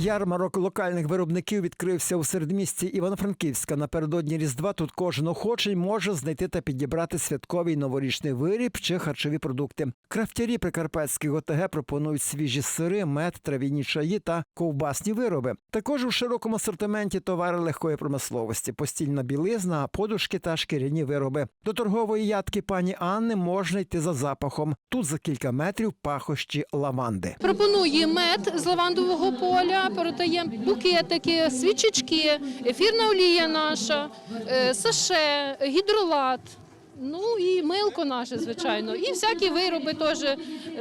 Ярмарок локальних виробників відкрився у середмісті Івано-Франківська. Напередодні Різдва тут кожен охочий може знайти та підібрати святковий новорічний виріб чи харчові продукти. Крафтярі прикарпатських ОТГ пропонують свіжі сири, мед, трав'яні чаї та ковбасні вироби. Також у широкому асортименті товари легкої промисловості, постільна білизна, подушки та шкіряні вироби. До торгової ядки пані Анни можна йти за запахом. Тут за кілька метрів пахощі лаванди. Пропонує мед з лавандового поля, продаємо букетики, свічечки, ефірна олія наша, е, саше, гідролат. Ну і милко наше, звичайно, і всякі вироби теж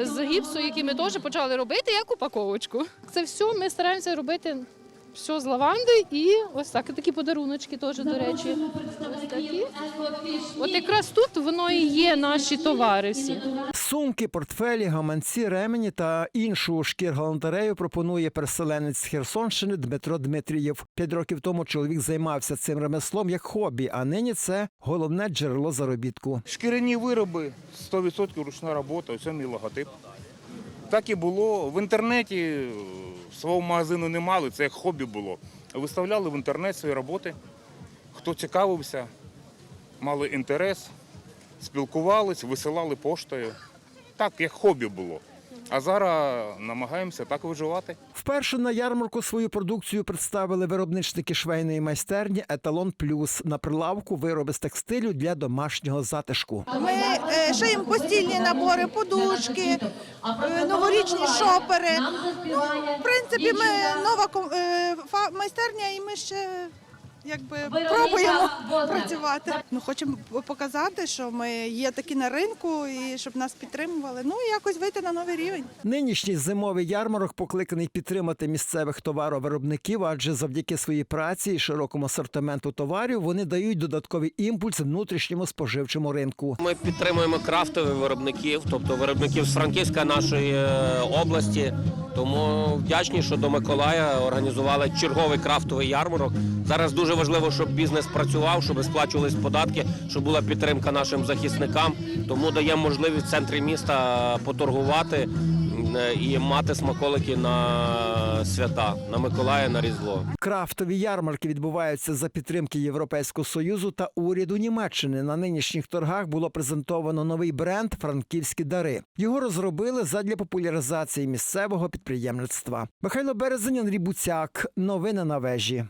з гіпсу, які ми теж почали робити, як упаковочку. Це все ми стараємося робити все з лаванди і ось так, такі подаруночки теж, до речі. Ось такі. От якраз тут воно і є наші товари всі. Сумки, портфелі, гаманці, ремені та іншу шкір-галантерею пропонує переселенець з Херсонщини Дмитро Дмитрієв. П'ять років тому чоловік займався цим ремеслом як хобі, а нині це головне джерело заробітку. Шкіряні вироби, 100% ручна робота, ось мій логотип. Так і було. В інтернеті е, свого магазину не мали, це як хобі було. Виставляли в інтернет свої роботи. Хто цікавився, мали інтерес, спілкувались, висилали поштою. Так, як хобі було. А зараз намагаємося так виживати. Вперше на ярмарку свою продукцію представили виробничники швейної майстерні Еталон Плюс на прилавку вироби з текстилю для домашнього затишку. Ми е, шиємо постільні набори, подушки, е, новорічні шопери. Ну, в принципі, ми нова е, майстерня, і ми ще якби пробуємо працювати. Ми хочемо показати, що ми є такі на ринку і щоб нас підтримували. Ну і якось вийти на новий рівень. Нинішній зимовий ярмарок покликаний підтримати місцевих товаровиробників, адже завдяки своїй праці і широкому асортименту товарів вони дають додатковий імпульс внутрішньому споживчому ринку. Ми підтримуємо крафтових виробників, тобто виробників з Франківська нашої е, області. Тому вдячні, що до Миколая організували черговий крафтовий ярмарок. Зараз дуже важливо, щоб бізнес працював, щоб сплачувались податки, щоб була підтримка нашим захисникам. Тому даємо можливість в центрі міста поторгувати і мати смаколики на свята, на Миколая, на Різдво. Крафтові ярмарки відбуваються за підтримки Європейського союзу та уряду Німеччини. На нинішніх торгах було презентовано новий бренд Франківські дари. Його розробили задля популяризації місцевого підприємництва. Михайло Березень, Андрій Буцяк. Новини на вежі.